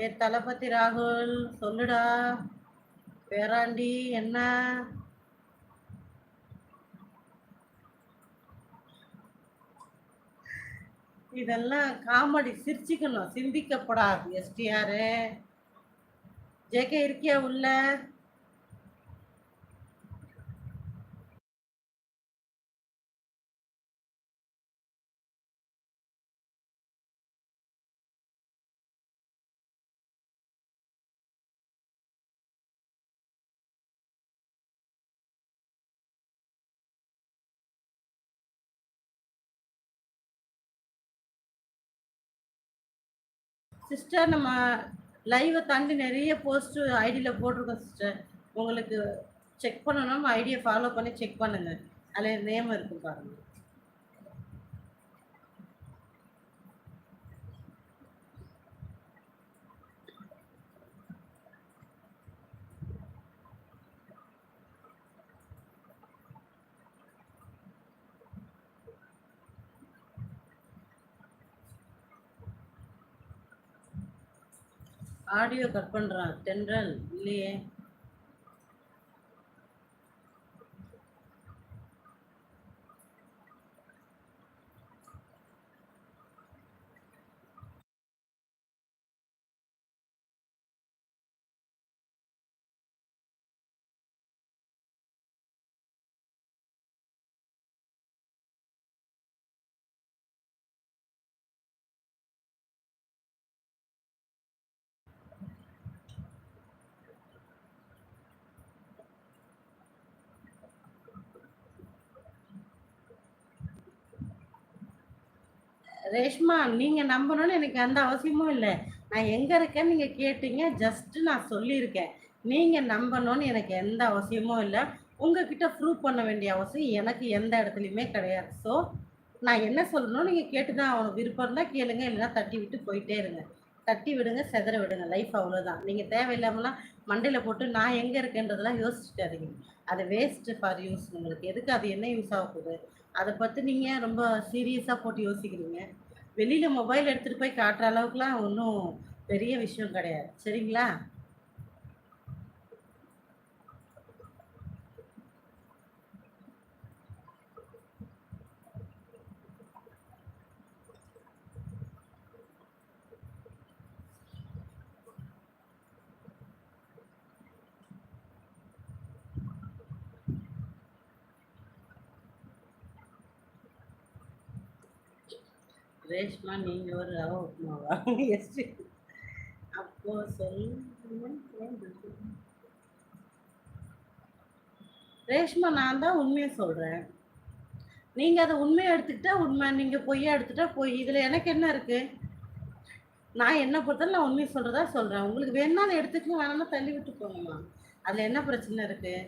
ஏ தளபதி ராகுல் சொல்லுடா. பேராண்டி என்ன? இதெல்லாம் காமெடி சிரிச்சுக்கணும் சிந்திக்கப்படாது எஸ்டிஆர் ஜேகே இருக்கியா உள்ள? சிஸ்டர் நம்ம லைவை தாண்டி நிறைய போஸ்ட் ஐடியில் போட்டிருக்கோம் சிஸ்டர் உங்களுக்கு செக் பண்ணணும் ஐடியை ஃபாலோ பண்ணி செக் பண்ணுங்க. அதில் நேம் இருக்கும் பாருங்கள் ஆடியோ கட் பண்ணுறான் தென்றல் இல்லையே. ரேஷ்மா நீங்கள் நம்பணும்னு எனக்கு எந்த அவசியமும் இல்லை. நான் எங்கே இருக்கேன்னு நீங்கள் கேட்டீங்க ஜஸ்ட்டு நான் சொல்லியிருக்கேன். நீங்கள் நம்பணும்னு எனக்கு எந்த அவசியமும் இல்லை. உங்ககிட்ட ப்ரூவ் பண்ண வேண்டிய அவசியம் எனக்கு எந்த இடத்துலையுமே கிடையாது. ஸோ நான் என்ன சொல்லணும் நீங்கள் கேட்டு தான் அவனுக்கு விருப்பம் இருந்தால் கேளுங்க இல்லைன்னா தட்டி விட்டு போயிட்டே இருங்க. தட்டி விடுங்க செதற விடுங்க. லைஃப் அவ்வளோதான் நீங்கள் தேவையில்லாமலாம் மண்டையில் போட்டு நான் எங்கே இருக்கேன்றதெல்லாம் யோசிச்சுட்டு அது வேஸ்ட்டு ஃபார் யூஸ் உங்களுக்கு எதுக்கு அது என்ன யூஸ் ஆகக்கூடாது அதை பற்றி நீங்கள் ரொம்ப சீரியஸாக போட்டு யோசிக்கிறீங்க? வெளியில் மொபைல் எடுத்துகிட்டு போய் காட்டுற அளவுக்குலாம் ஒன்றும் பெரிய விஷயம் கிடையாது. சரிங்களா? ரேஷ்மா நீங்கள் ஒரு ரவ உப்புமாவா? எஸ் அப்போ சொல்லுங்க ரேஷ்மா நான் தான் உண்மையை சொல்கிறேன் நீங்கள் அதை உண்மையை எடுத்துக்கிட்டா உண்மை நீங்கள் பொய்யா எடுத்துட்டா பொய். இதில் எனக்கு என்ன இருக்குது நான் என்ன பொறுத்தாலும் நான் உண்மையை சொல்கிறதா சொல்கிறேன் உங்களுக்கு வேணாலும் எடுத்துக்கலாம் வேணாம்னா தள்ளி விட்டு போங்கம்மா அதில் என்ன பிரச்சனை இருக்குது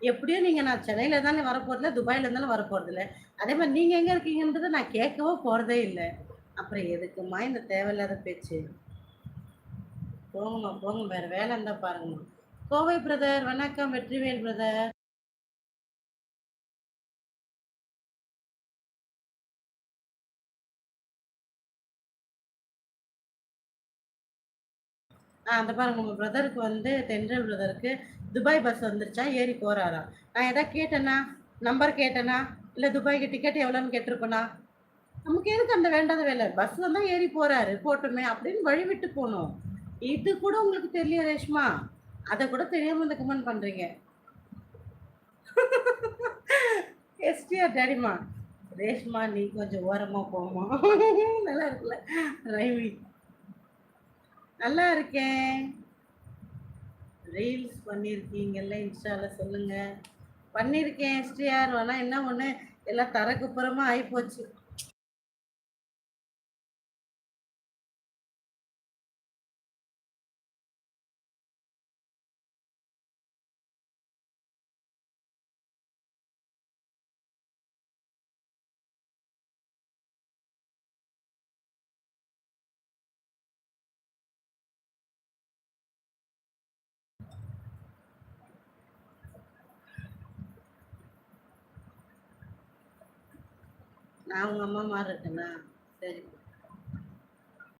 எப்படியும் நீங்கள் நான் சென்னையில் தானே வரப்போகிறதில்ல துபாயில் இருந்தாலும் வரப்போகிறதில்ல அதே மாதிரி நீங்கள் எங்கே இருக்கீங்கன்றதை நான் கேட்கவோ போகிறதே இல்லை. அப்புறம் எதுக்குமா இந்த தேவையில்லாத பேச்சு? போங்கம்மா போங்க. வேறு வேலை இருந்தால் பாருங்கம்மா. கோவை பிரதர் வணக்கம். வெற்றிவேல் பிரதர் அந்த பாருங்க உங்கள் பிரதருக்கு வந்து தென்றல் பிரதருக்கு துபாய் பஸ் வந்துருச்சா? ஏறி போகிறாராம் நான் எதாவது கேட்டேனா? நம்பர் கேட்டேனா? இல்லை துபாய்க்கு டிக்கெட் எவ்வளோன்னு கேட்டிருப்பேனா? நமக்கு எதுக்கு அந்த வேண்டாத வேலை? பஸ் வந்தால் ஏறி போகிறாரு போட்டுமே அப்படின்னு வழி விட்டு போகணும் இது கூட உங்களுக்கு தெரியல ரேஷ்மா. அதை கூட தெரியாமல் இந்த கமெண்ட் பண்ணுறீங்க எஸ்டிஆர் டேடிமா ரேஷ்மா நீ கொஞ்சம் ஓரமாக போமா நல்லா இருக்குல்ல? ரைமி நல்லா இருக்கேன். ரீல்ஸ் பண்ணியிருக்கீங்கல்ல இன்ஸ்டாவில் சொல்லுங்கள் பண்ணியிருக்கேன் எஸ்டிஆர் ஆனால் என்ன ஒன்று எல்லாம் தரக்குப்புறமா ஆகிப்போச்சு நான் உங்கள் அம்மா மாதிரி இருக்கேனா? சரி.